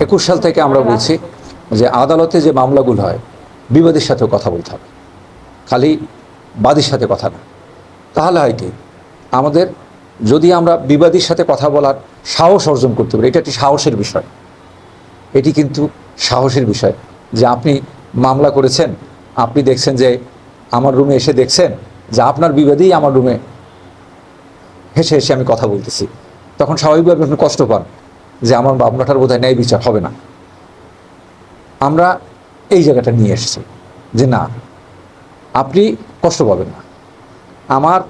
একুশ সাল থেকে আমরা বলছি যে আদালতে যে মামলাগুলো হয়, বিবাদীর সাথেও কথা বলতে হবে। খালি বাদীর সাথে কথা না। তাহলে হয় কি? আমাদের যদি আমরা বিবাদীর সাথে কথা বলার সাহস অর্জন করতে পারি, এটা একটি সাহসের বিষয়। এটি কিন্তু সাহসের বিষয় যে আপনি মামলা করেছেন, আপনি দেখছেন যে আমার রুমে এসে দেখছেন যে আপনার বিবাদেই আমার রুমে হেসে হেসে আমি কথা বলতেছি। তখন স্বাভাবিকভাবে আপনি কষ্ট পান। যে আমার মামলাটার বোধহয় ন্যায় বিচার হবে না। আমরা এই জায়গাটা নিয়ে এসেছি যে না, আপনি কষ্ট পাবেন না। আমার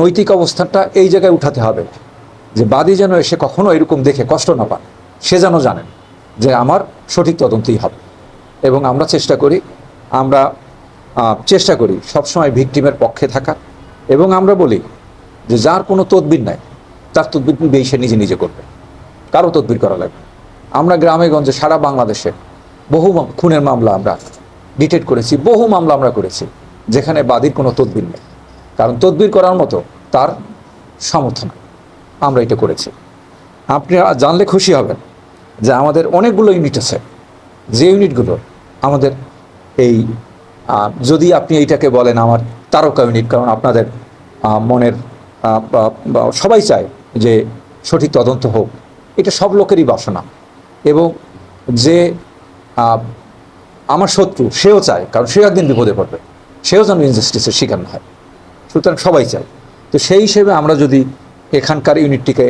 নৈতিক অবস্থানটা এই জায়গায় উঠাতে হবে যে বাদী যেন এসে কখনো এরকম দেখে কষ্ট না পান সে যেন জানেন যে আমার সঠিক তদন্তই হবে। এবং আমরা চেষ্টা করি, আমরা চেষ্টা করি সবসময় ভিকটিমের পক্ষে থাকা। এবং আমরা বলি যে যার কোনো তদবির নাই, তার তদবির সে নিজে নিজে করবে। কারও তদবির করা লাগবে। আমরা গ্রামে গঞ্জে সারা বাংলাদেশে বহু খুনের মামলা আমরা ডিটেক্ট করেছি, বহু মামলা আমরা করেছি, যেখানে বাদীর কোনো তদবির নেই। কারণ তদবির করার মতো তার সামর্থ্য নাই। আমরা এটা করেছি। আপনি জানলে খুশি হবেন যে আমাদের অনেকগুলো ইউনিট আছে। যে ইউনিটগুলো আমাদের এই যদি আপনি এইটাকে বলেন আমার তারকা ইউনিট কারণ আপনাদের মনের সবাই চায় যে সঠিক তদন্ত হোক। এটা সব লোকেরই বাসনা। এবং যে আমার শত্রু, সেও চায়, কারণ সেও একদিন বিপদে পড়বে। সেও যেন ইনজাস্টিসের শিকার না হয়। সুতরাং সবাই চায়। তো সেই হিসেবে আমরা যদি এখানকার ইউনিটটিকে,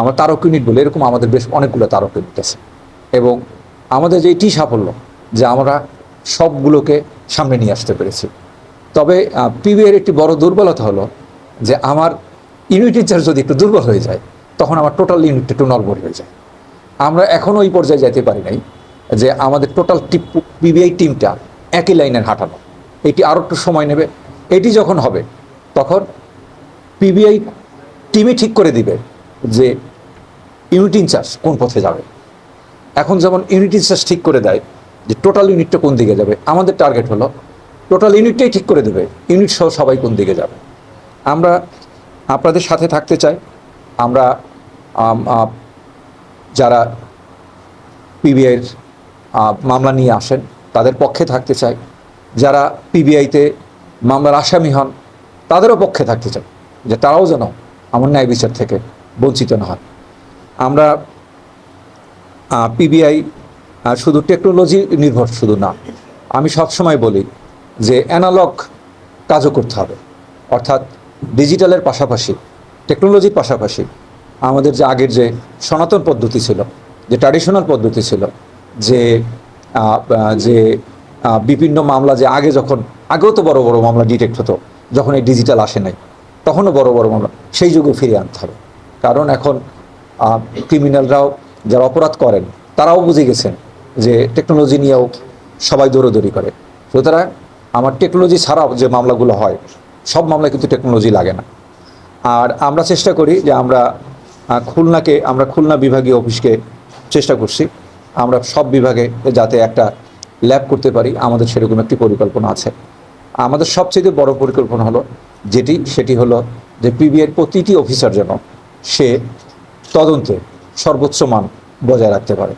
আমরা তারক ইউনিট বলি, এরকম আমাদের বেশ অনেকগুলো তারক ইউনিট আছে। এবং আমাদের যে এটি সাফল্য, যে আমরা সবগুলোকে সামনে নিয়ে আসতে পেরেছি। তবে পিবিএর একটি বড় দুর্বলতা হলো যে, আমার ইউনিট যদি একটু দুর্বল হয়ে যায় তখন আমার টোটাল ইউনিটটা একটু নড়বড় হয়ে যায়। আমরা এখনও ওই পর্যায়ে যেতে পারি নাই যে আমাদের টোটাল টিপ পিবিআই টিমটা একই লাইনের হাঁটানো। এটি আরও একটু সময় নেবে। এটি যখন হবে, তখন পিবিআই টিমই ঠিক করে দিবে যে ইউনিট ইনচার্জ কোন পথে যাবে। এখন যেমন ইউনিট ইনচার্জ ঠিক করে দেয় যে টোটাল ইউনিটটা কোন দিকে যাবে, আমাদের টার্গেট হলো টোটাল ইউনিটটাই ঠিক করে দেবে ইউনিট সহ সবাই কোন দিকে যাবে। আমরা আপনাদের সাথে থাকতে চাই। আমরা যারা পিবিআইয়ের মামলা নিয়ে আসেন, তাদের পক্ষে থাকতে চাই। যারা পিবিআইতে মামলার আসামি হন, তাদেরও পক্ষে থাকতে চাই, যে তারাও যেন আমার ন্যায় বিচার থেকে বঞ্চিত না হয়। আমরা পিবিআই শুধু টেকনোলজি নির্ভর শুধু না, আমি সবসময় বলি যে অ্যানালগ কাজও করতে হবে। অর্থাৎ ডিজিটালের পাশাপাশি টেকনোলজির পাশাপাশি আমাদের যে আগের যে সনাতন পদ্ধতি ছিল, যে ট্র্যাডিশনাল পদ্ধতি ছিল, যে যে বিভিন্ন মামলা যে আগে যখন, আগেও তো বড় বড় মামলা ডিটেক্ট হতো, যখন এই ডিজিটাল আসে নাই, তখনও বড় বড় মামলা, সেই যুগে ফিরে আনতে হবে। কারণ এখন ক্রিমিনালরাও যারা অপরাধ করেন, তারাও বুঝে গেছেন যে টেকনোলজি নিয়েও সবাই দৌড়দৌড়ি করে। সুতরাং আমার টেকনোলজি ছাড়াও যে মামলাগুলো হয়, সব মামলায় কিন্তু টেকনোলজি লাগে না। আর আমরা চেষ্টা করি যে আমরা খুলনাকে আমরা খুলনা বিভাগীয় অফিসকে চেষ্টা করছি। আমরা সব বিভাগে যাতে একটা ল্যাব করতে পারি, আমাদের সেরকম একটি পরিকল্পনা আছে। আমাদের সবচেয়ে বড় পরিকল্পনা হলো যেটি, সেটি হলো যে পিবিএর প্রতিটি অফিসার যেন সে তদন্তে সর্বোচ্চ মান বজায় রাখতে পারে।